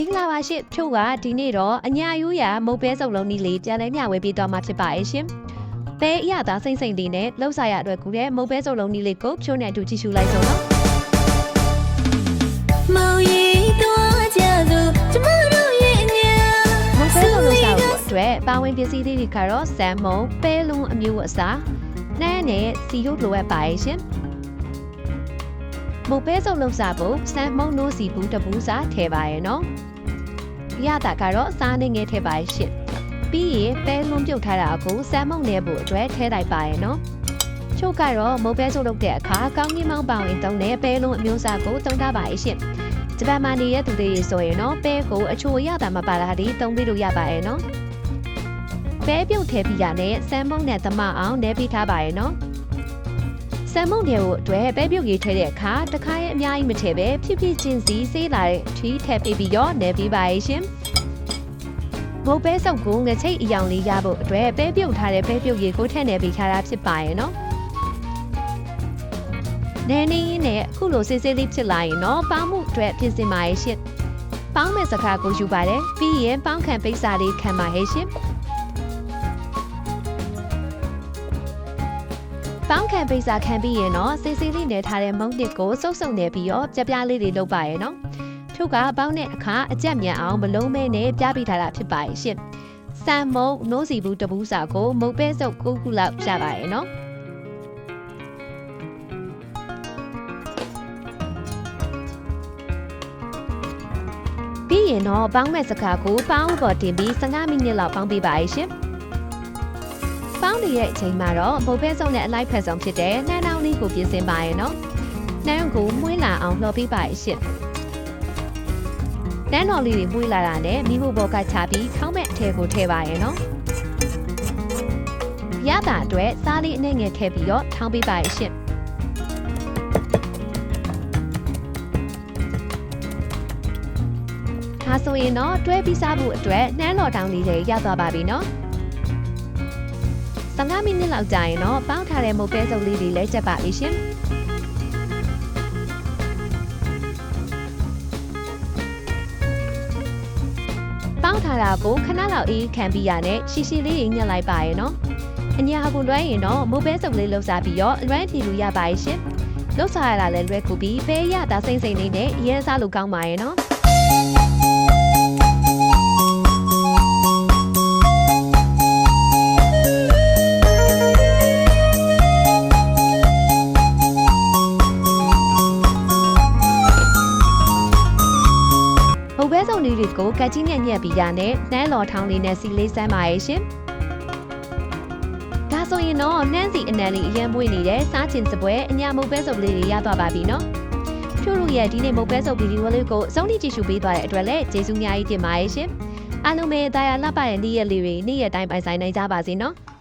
မင်္ဂလာပါရှင်ဖြို့ကဒီနေ့တော့အညာရိုးရာမုတ်ပဲစုံလုံးကြီးလေးပြန်လဲမျှဝေပေးသွားမှာဖြစ်ပါရဲ့ရှင်။ပဲအရသာစိမ့်စိမ့်လေးနဲ့လှုပ်ဆောင်ရအတွက်ကူတဲ့မုတ်ပဲစုံလုံးကြီးလေးကိုဖြို့နဲ့အတူကြည့်ရှုလိုက်ဆုံးတော့မောင်ရီတော်ကြသူကျမတို့ရဲ့အညာမုတ်ပဲစုံလုံးဆောင်အတွက်ပါဝင်ပစ္စည်းလေးတွေကတော့ဆမ်မုံပဲလုံးအမျိုးအစားနှမ်းနဲ့စီရုပ်လိုအပ်ပါရဲ့ရှင်။ မုတ်ပဲစုံလုံးစားဖို့ဆမ်မုံနိုးစီဘူးတစ်ဘူးစားထည့်ပါရဲ့နော်။ရတာကတော့စားနေငယ်ထည့်ပါရဲ့ရှင်။ပြီးရင်ပဲလုံးပြုတ်ထားတာကိုဆမ်မုံနဲ့ဖို့အတွက်ထည့်လိုက်ပါရဲ့နော်။ချို့ကတော့မုတ်ပဲစုပ်လုပ်တဲ့အခါကောင်းကင်မောင်းပောင်ရင်တုံးတဲ့ပဲလုံးအမျိုးအစားကိုတုံးထားပါရဲ့ရှင်။ဂျပန်မှာနေတဲ့သူတွေဆိုရင်တော့ပဲကိုအချိုရတာမပါတာဒီတုံးပြီးလို့ရပါရဲ့နော်။ပဲပြုတ်ထဲပြီးရနဲ့ဆမ်မုံနဲ့သမအောင်နဲပြီးထားပါရဲ့နော်။ ဆမ်မုံတွေကိုအတွက်ပဲပြုတ်ရေးထဲတဲ့အခါတစ်ခါရဲ့အများကြီးမထည့်ပဲဖြည်းဖြည်းချင်းစီစေးလာတဲ့ထီးထည့်ပြီးပြီးတော့နဲပြီးပါရဲ့ရှင်။မုတ်ပဲစုပ်ကိုငချိတ်အယောင်လေးရဖို့အတွက်ပဲပြုတ်ထားတဲ့ပဲပြုတ်ရည်ကိုထည့်နေပြီးထားတာဖြစ်ပါရဲ့နော်။နဲနေရင်းနဲ့အခုလိုစစ်စစ်လေးဖြစ်လာရင်တော့ပေါင်းမှုအတွက်ပြင်ဆင်ပါရဲ့ရှင်။ပေါင်းမဲ့စကားကိုယူပါတယ်ပြီးရင်ပေါင်းခံပိတ်စာလေးခံပါရဲ့ရှင်။ ပေါင်းခံပိတ်စာခံပြီးရင်တော့စစ်စစ်လေးနဲ့ထားတဲ့မုံတစ်ကိုစုပ်စုပ်နေပြီးတော့ကြပြားလေးတွေလုပ်ပါရဲ့နော်။ထုတ်ကပေါင်းတဲ့အခါအကြက်မြန်အောင်မလုံးမဲနဲ့ပြပေးထားတာဖြစ်ပါရဲ့ရှင်။စံမုံနိုးစီဘူးတပူးစာကိုမုတ်ပဲစုပ်ကိုခုလောက်ပြပါရဲ့နော်။ပြီးရင်တော့ပေါင်းမဲ့စကားကိုပေါင်းပေါ်တင်ပြီး15မိနစ်လောက်ပေါင်းပေးပါရဲ့ရှင်။ ပေါင်းနေတဲ့အချိန်မှာတော့မုတ်ပဲစုံနဲ့အလိုက်ဖက်ဆောင်ဖြစ်တဲ့နှမ်းတောင်းလေးကိုပြင်ဆင်ပါရဲ့နော်။နှမ်းကိုမှုန်းလာအောင်လှော်ပေးပါရဲ့ရှင်။နှမ်းတော်လေးတွေမှုန်းလာတာနဲ့မိဖို့ဘောကချပြီးခေါင်းမဲ့အထည်ကိုထည့်ပါရဲ့နော်။ရတာအတွက်စားလေးအနှဲ့ငယ်ထည့်ပြီးတော့ထောင်းပေးပါရဲ့ရှင်။ဒါဆိုရင်တော့တွဲပြီးစားဖို့အတွက်နှမ်းတော်တောင်လေးတွေရသွားပါပြီနော် 15မိနစ်လောက်ကြာရင်တော့ပေါင်းထားတဲ့မုတ်ပဲစုပ်လေးတွေလည်းချက်ပါပြီရှင်ပေါင်းထားတာကိုခဏလောက်အေးခံပြီးရနဲ့ရှီရှီလေးညှက်လိုက်ပါရဲ့နော်အညာကိုလွှဲရင်တော့မုတ်ပဲစုပ်လေးလှုပ်စားပြီးတော့လွှမ်းထီလို့ရပါရဲ့ရှင်လှုပ်စားရတာလည်းလွဲကူပြီးပဲရတာစိမ့်စိမ့်လေးနဲ့ရဲစားလို့ကောင်းပါရဲ့နော် လေးတွေကိုကတ်ကြီးနဲ့ညက်ပြီးရနဲ့နှမ်းလော်ထောင်းလေးနဲ့စီလေးစမ်းပါရဲ့ရှင်။ဒါဆိုရင်တော့နှမ်းစီအနံလေးအရင်ပွေးနေတဲ့စားချင်စပွဲအညာမုတ်ပဲစုံလေးတွေရသွားပါပြီနော်။ဖြို့လို့ရဲ့ဒီနေ့မုတ်ပဲစုံဗီဒီယိုလေးကိုအဆုံးထိကြည့်ရှုပေးသွားတဲ့အတွက်လည်းကျေးဇူးအများကြီးတင်ပါတယ်ရှင်။အားလုံးပဲတာယာလှပတဲ့နေ့ရက်လေးတွေနေ့ရက်တိုင်းပိုင်ဆိုင်နိုင်ကြပါစေနော်။